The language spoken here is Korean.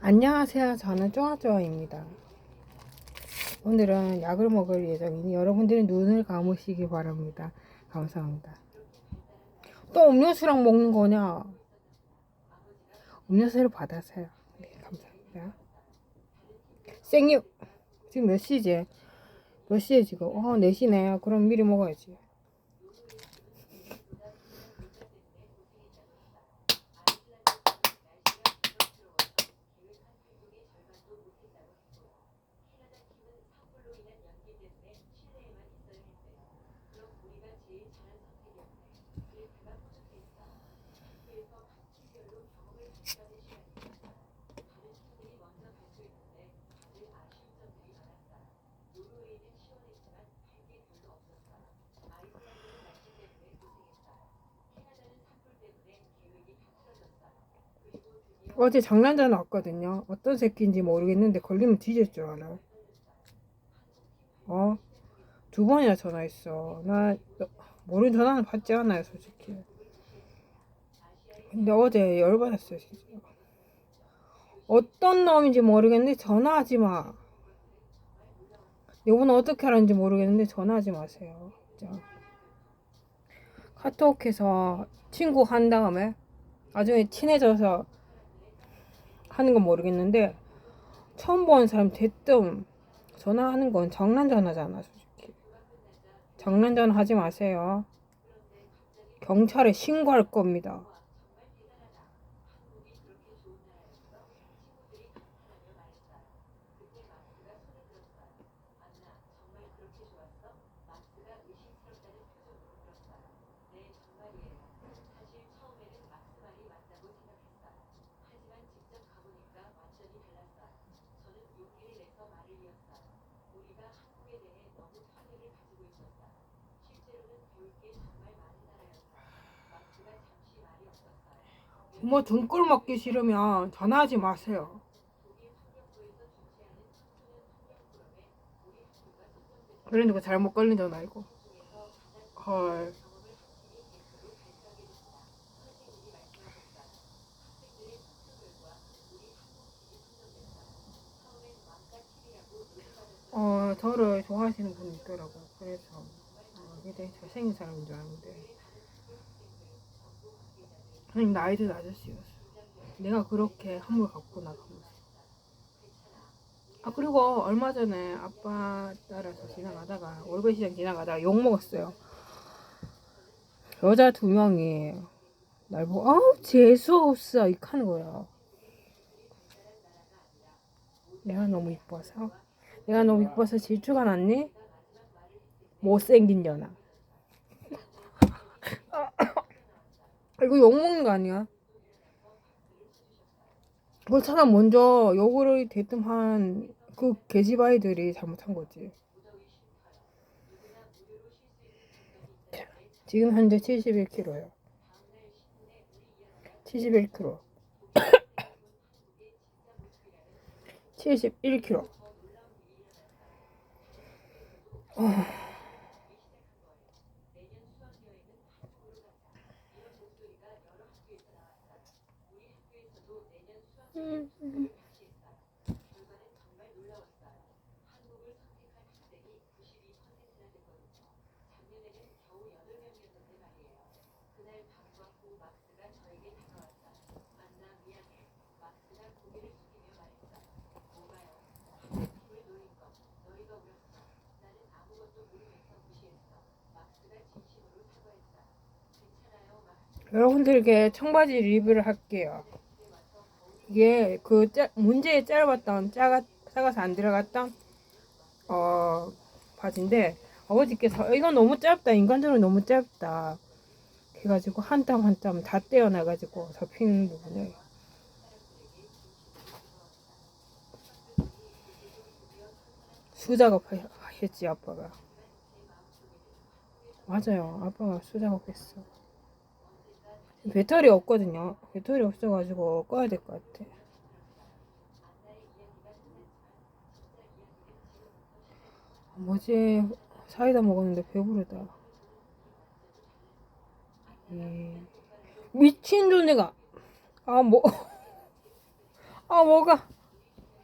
안녕하세요. 저는 쪼아쪼아입니다. 오늘은 약을 먹을 예정이니 여러분들이 눈을 감으시기 바랍니다. 감사합니다. 또 음료수랑 먹는 거냐? 음료수를 받아서요. 네, 감사합니다. 생유! 지금 몇 시지? 몇 시에 지금? 어, 4시네. 그럼 미리 먹어야지. 어제 장난 전화 왔거든요. 어떤 새끼인지 모르겠는데 걸리면 뒤질 줄 알아. 어? 두 번이나 전화했어. 나 모르는 전화는 받지 않아요, 솔직히. 근데 어제 열받았어요, 진짜. 어떤 놈인지 모르겠는데 전화하지 마. 이번에 어떻게 하는지 모르겠는데 전화하지 마세요. 진짜. 카톡해서 친구 한 다음에 나중에 친해져서 하는 건 모르겠는데 처음 보는 사람 대뜸 전화하는 건 장난 전화잖아 솔직히 장난 전화 하지 마세요 경찰에 신고할 겁니다 뭐 등골 먹기 싫으면 전화하지 마세요. 그러니까 잘못 걸린 전 알고. 헐. 어, 저를 좋아하시는 분이 있더라고요. 그래서, 어, 굉장히 잘생긴 사람인 줄 알았는데. 그냥 나이 든 아저씨였어. 내가 그렇게 한물 갖고 나가면서. 아, 그리고 얼마 전에 아빠 따라서 지나가다가, 월급시장 지나가다가 욕 먹었어요. 여자 두 명이 날 보고, 아우, 재수없어. 이렇게 하는 거야. 내가 너무 이뻐서. 내가 너무 이뻐서 질투가 났니? 못생긴 년아. 이거 욕먹는 거 아니야? 그렇잖아 먼저 욕을 대뜸 한그 계집아이들이 잘못한 거지. 지금 현재 71kg요. 71kg. 71kg. 여러분들에게 청바지 리뷰를 할게요. 이게 그 짜, 문제에 짧았던 짜가 작아서 안 들어갔던 어 바지인데 아버지께서 이건 너무 짧다 인간적으로 너무 짧다 해가지고 한 땀 한 땀 다 떼어놔가지고 접히는 부분을 수작업 했지 아빠가 맞아요 아빠가 수작업 했어 배터리 없거든요. 배터리 없어가지고 꺼야 될 것 같아. 뭐지? 사이다 먹었는데 배부르다. 예. 미친 존내가. 아, 뭐. 아 뭐가